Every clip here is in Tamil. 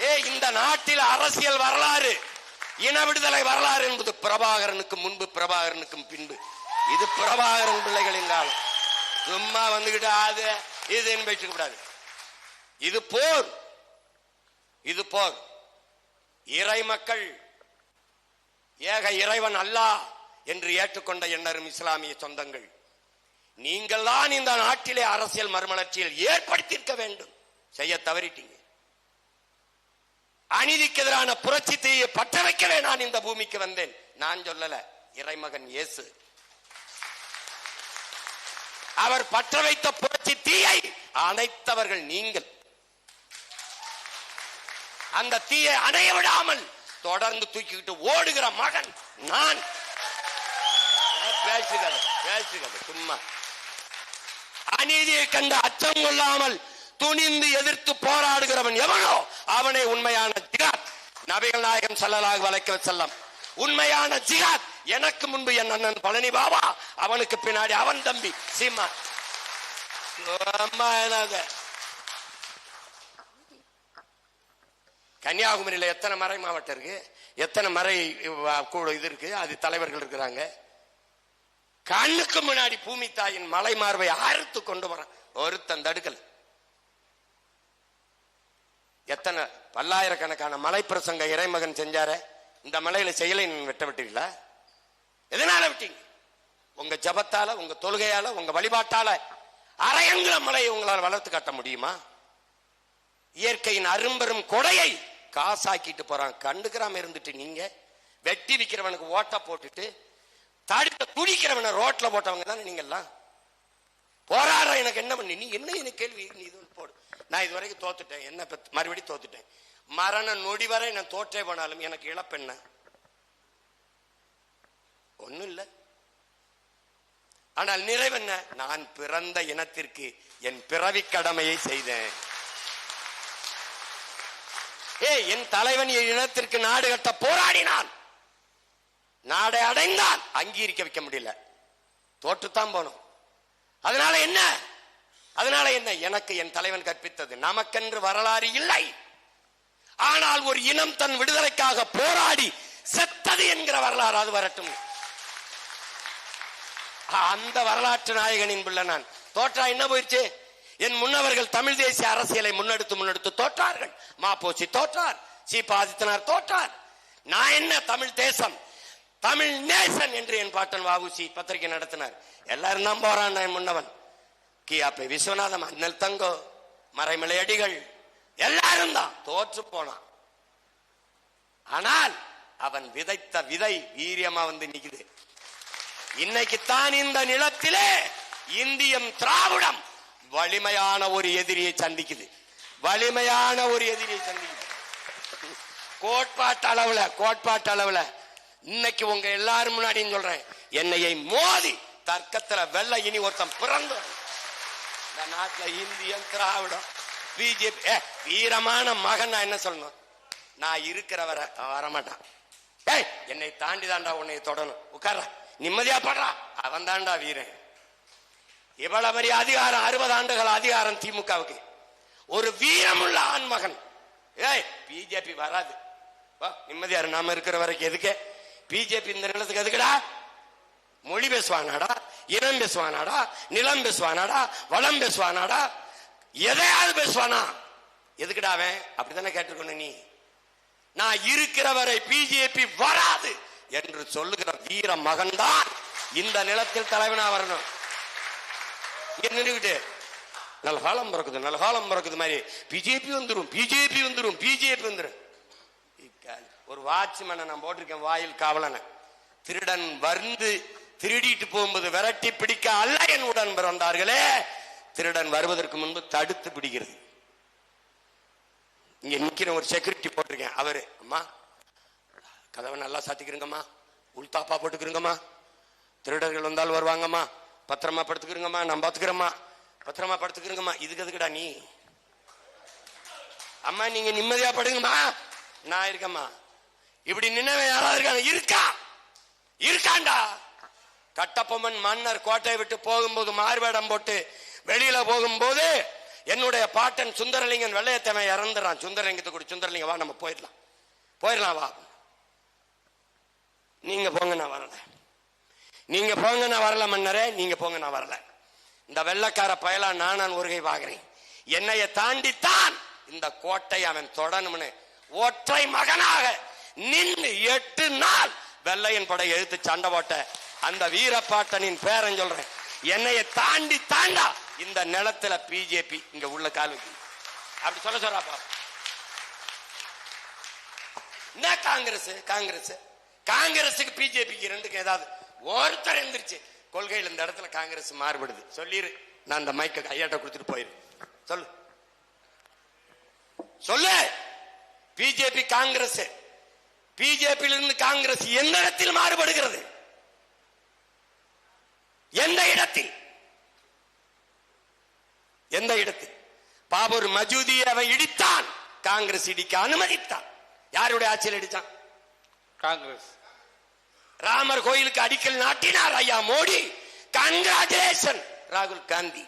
ஏ இந்த நாட்டில் அரசியல் வரலாறு இன விடுதலை வரலாறு என்பது பிரபாகரனுக்கு முன்பு பிரபாகரனுக்கும் பின்பு. இது பிரபாகரன் பிள்ளைகளின் காலம். சும்மா வந்துகிட்டு அது இது பேசிக்க கூடாது. இது போர். இது போர். இறை மக்கள் ஏக இறைவன் அல்லா என்று ஏற்றுக்கொண்ட எண்ணரும் இஸ்லாமிய சொந்தங்கள். நீங்கள் தான் இந்த நாட்டிலே அரசியல் மறுமலர்ச்சியில் ஏற்படுத்தியிருக்க வேண்டும். செய்ய தவறிட்டீங்க. அநீதிக்கு எதிரான புரட்சி தீயை பற்ற வைக்கவே நான் இந்த பூமிக்கு வந்தேன். நான் சொல்லல இறைமகன் இயேசு. அவர் பற்ற வைத்த புரட்சி தீயை அணைத்தவர்கள் நீங்கள். அந்த தீயை அணைய விடாமல் தொடர்ந்து தூக்கிக்கிட்டு ஓடுகிற மகன் நான். பேசுகிறது பேசுகிறது சும்மா. அநீதியை கண்டு அச்சம் கொள்ளாமல் துணிந்து எதிர்த்து போராடுகிறவன் எவனோ அவனே உண்மையான ஜிகாத் நபிகள் நாயகம் செல்லலாக வலைக்க செல்லம் உண்மையான ஜிகாத் எனக்கு முன்பு என் அண்ணன் பழனி பாபா அவனுக்கு பின்னாடி அவன் தம்பி சீமா. கன்னியாகுமரியில எத்தனை மறை மாவட்டம் இருக்கு? எத்தனை மறை கூட இது இருக்கு? அது தலைவர்கள் இருக்கிறாங்க. கண்ணுக்கு முன்னாடி பூமி தாயின் மலை மார்பை அறுத்து கொண்டு வரான். ஒருத்தன் தடுக்கல். எத்தனை பல்லாயிரக்கணக்கான மலை பிரசங்க இறைமகன் செஞ்சார? இந்த மலையில செயலை வெட்ட விட்டீங்களா எதனால விட்டீங்க? உங்க ஜபத்தால உங்க தொழுகையால உங்க வழிபாட்டால அரையங்குல மலையை உங்களால் வளர்த்து காட்ட முடியுமா? இயற்கையின் அரும்பெரும் கொடையை காசாக்கிட்டு போறான். கண்டுக்கிறாம இருந்துட்டு நீங்க வெட்டி விக்கிறவனுக்கு ஓட்ட போட்டுட்டு தடுக்க குடிக்கிறவனை ரோட்ல போட்டவங்க தானே நீங்கெல்லாம்? எல்லாம் போராடுற எனக்கு என்ன பண்ணி? நீ என்ன எனக்கு கேள்வி? நீ இது போடு. நான் இது வரைக்கும் தோத்துட்டேன். என்ன மறுபடியும் தோத்துட்டேன். மரண நொடி வரை நான் தோற்றே போனாலும் எனக்கு இழப்பென்ன ஒன்றும் இல்ல. ஆனால் நிறைவென்ன நான் பிறந்த இனத்திற்கு என் பிறவி கடமையை செய்தேன். ஏ என் தலைவன் என் இனத்திற்கு நாடு கட்ட போராடினான். நாடை அடைந்தான். அங்கீகரிக்க வைக்க முடியல. தோற்றுத்தான் போனோம். அதனால என்ன? அதனால என்ன? எனக்கு என் தலைவன் கற்பித்தது. நமக்கென்று வரலாறு இல்லை. ஆனால் ஒரு இனம் தன் விடுதலைக்காக போராடி செத்தது என்கிற வரலாறு அது வரட்டும். அந்த வரலாற்று நாயகனின் பிள்ளை நான். தோற்றா என்ன போயிடுச்சு? என் முன்னவர்கள் தமிழ் தேசிய அரசியலை முன்னெடுத்து முன்னெடுத்து தோற்றார்கள். மாப்போசி தோற்றார். சீபா ஆதித்தனார் தோற்றார். நான் என்ன? தமிழ் தேசம். தமிழ் நேசன் என்று என் பாட்டன் வாவுசி பத்திரிகை நடத்தினார். எல்லாரும் தான் போறான் என் முன்னவன். கியாப்பை விஸ்வநாதம் அண்ணல் தங்கோ மறைமலை அடிகள் எல்லாரும் தான் தோற்று போனான். ஆனால் அவன் விதைத்த விதை வீரியமா வந்து நிக்குது. இன்னைக்குத்தான் இந்த நிலத்திலே இந்தியம் திராவிடம் வலிமையான ஒரு எதிரியை சந்திக்குது. வலிமையான ஒரு எதிரியை சந்திக்குது. கோட்பாட்டு அளவுல கோட்பாட்டு அளவுல இன்னைக்கு உங்க எல்லாரும் முன்னாடியும் சொல்றேன். என்னையை மோதி தர்க்கத்துல வெள்ள இனி ஒருத்தன் பிறந்து இந்த நாட்டுல இந்தியன் திராவிடம். பிஜேபி வீரமான மகன் நான் என்ன சொல்லணும்? நான் இருக்கிறவரை வரமாட்டான். ஏய் என்னை தாண்டி தாண்டா உன்னை தொடணும். உட்கார நிம்மதியா படுறா. அவன் தாண்டா வீரன். இவ்வளவு பெரிய அதிகாரம் அறுபது ஆண்டுகள் அதிகாரம் திமுகவுக்கு. ஒரு வீரமுள்ள ஆண்மகன். ஏய் பிஜேபி வராது. வா நிம்மதியா நாம இருக்கிற வரைக்கும் எதுக்கே? பிஜேபி இந்த நிலத்துக்கு எதுக்குடா? மொழி பேசுவானாடா இனம் பேசுவானாடா நிலம் பேசுவானாடா வளம் பேசுவானாடா எதையாவது பேசுவானா? எதுக்குடா அவன்? அப்படித்தானே கேட்டிருக்கணும் நீ. நான் இருக்கிற வரை பிஜேபி வராது என்று சொல்லுகிற வீர மகன்தான் இந்த நிலத்தில் தலைவனா வரணும். இங்க நின்றுகிட்டு நல்ல காலம் பிறக்குது நல்ல காலம் பிறக்குது மாதிரி. பிஜேபி வந்துடும் பிஜேபி வந்துடும் பிஜேபி வந்துடும் ஒரு வாட்ச்மேனை நான் போட்டிருக்கேன் வாயில் காவலனை. திருடன் வந்து திருடிட்டு போகும்போது விரட்டி பிடிக்க அல்ல என் உடன் பிறந்தார்களே. திருடன் வருவதற்கு முன்பு தடுத்து பிடிக்கிறது. இங்க நிக்கிற ஒரு செக்யூரிட்டி போட்டிருக்கேன். அவரு அம்மா கதவை நல்லா சாத்திக்கிறங்கம்மா. உள்தாப்பா போட்டுக்கிறங்கம்மா. திருடர்கள் வந்தால் வருவாங்கம்மா. பத்திரமா படுத்துக்கிறங்கம்மா. நான் பார்த்துக்கிறேம்மா பத்திரமா படுத்துக்கிறங்கம்மா. இதுக்கு எதுக்குடா நீ? அம்மா நீங்க நிம்மதியா படுங்கம்மா. நான் இருக்கம்மா. இப்படி நின்னவன் யாராவது இருக்காங்க? இருக்கா? இருக்காண்டா? கட்டபொம்மன் மன்னர் கோட்டையை விட்டு போகும்போது மார்வேடம் போட்டு வெளியில போகும்போது என்னுடைய பாட்டன் சுந்தரலிங்கன் வெள்ளையத்தவன் இறந்துறான். சுந்தரலிங்கத்தை கூட சுந்தரலிங்க வா நம்ம போயிடலாம். போயிடலாம் வா. நீங்க போங்க நான் வரல. நீங்க போங்க நான் வரல மன்னரே. நீங்க போங்க நான் வரல. இந்த வெள்ளக்கார பயலா நான் ஒருகை பாக்குறேன் என்னைய தாண்டித்தான் இந்த கோட்டை அவன் தொடணும்னு ஒற்றை மகனாக நின்று எட்டு நாள் வெள்ளையன் படை எழுத்து சண்டை போட்ட அந்த வீரப்பாட்டனின் பேரன் சொல்றேன் என்னைய தாண்டி தாண்டா இந்த நிலத்துல பிஜேபி இங்க உள்ள கால் அப்படி சொல்ல சொல்றாப்பா என்ன காங்கிரஸ்? காங்கிரஸ். காங்கிரஸுக்கு பிஜேபிக்கு ரெண்டுக்கு ஏதாவது ஒருத்தர் எந்திரிச்சு கொள்கையில் இந்த இடத்துல காங்கிரஸ் மாறுபடுது. சொல்லிரு. நான் அந்த மைக்க ஐயாட்ட கொடுத்துட்டு போயிரு. சொல்லு. சொல்லு. பிஜேபி காங்கிரஸ். பிஜேபியிலிருந்து காங்கிரஸ் எந்த இடத்தில் மாறுபடுகிறது? எந்த இடத்தில்? எந்த இடத்தில்? பாபூர் மஜூதி அவன் இடித்தான். காங்கிரஸ் இடிக்க அனுமதித்தான். யாருடைய ஆட்சியில் இடித்தான்? காங்கிரஸ். ராமர் கோயிலுக்கு அடிக்கல் நாட்டினார் ஐயா மோடி. கங்க்ராச்சுலேஷன் ராகுல் காந்தி.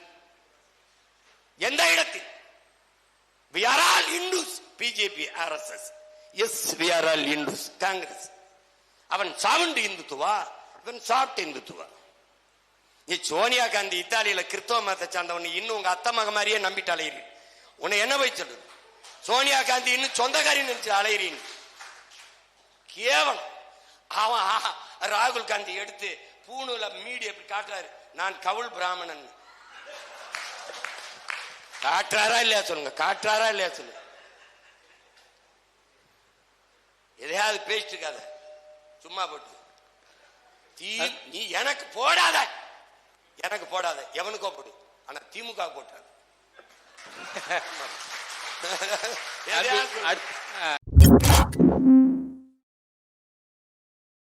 எந்த இடத்தில்? We are all hindus BJP RSS yes we are all Hindus Congress. அவன் சாவுண்டு இந்துத்துவா? இவன் சாப்பிட்டு இந்துத்துவா? நீ சோனியா காந்தி இத்தாலியில கிறிஸ்தவ மதத்தை சார்ந்தவன் இன்னும் உங்க அத்தை மக மாதிரியே நம்பிட்டு அலையிறீ. உன்னை என்ன போய் சொல்லுது சோனியா காந்தி இன்னும் சொந்தக்காரி நினைச்சு அலையிறீன் கேவலம். அவன் ஆஹா, ராகுல் காந்தி எடுத்து பூணுல மீடியா இப்படி காட்டுறாரு. நான் கவுல் பிராமணன். காட்டுறாரா இல்லையா சொல்லுங்க? காட்டுறாரா இல்லையா சொல்லுங்க? எதையாவது பேசிட்டு இருக்காத. சும்மா போட்டு. தீ நீ எனக்கு போடாத. எனக்கு போடாத. எவனுக்கோ போடு. ஆனா திமுக போட்டாது அது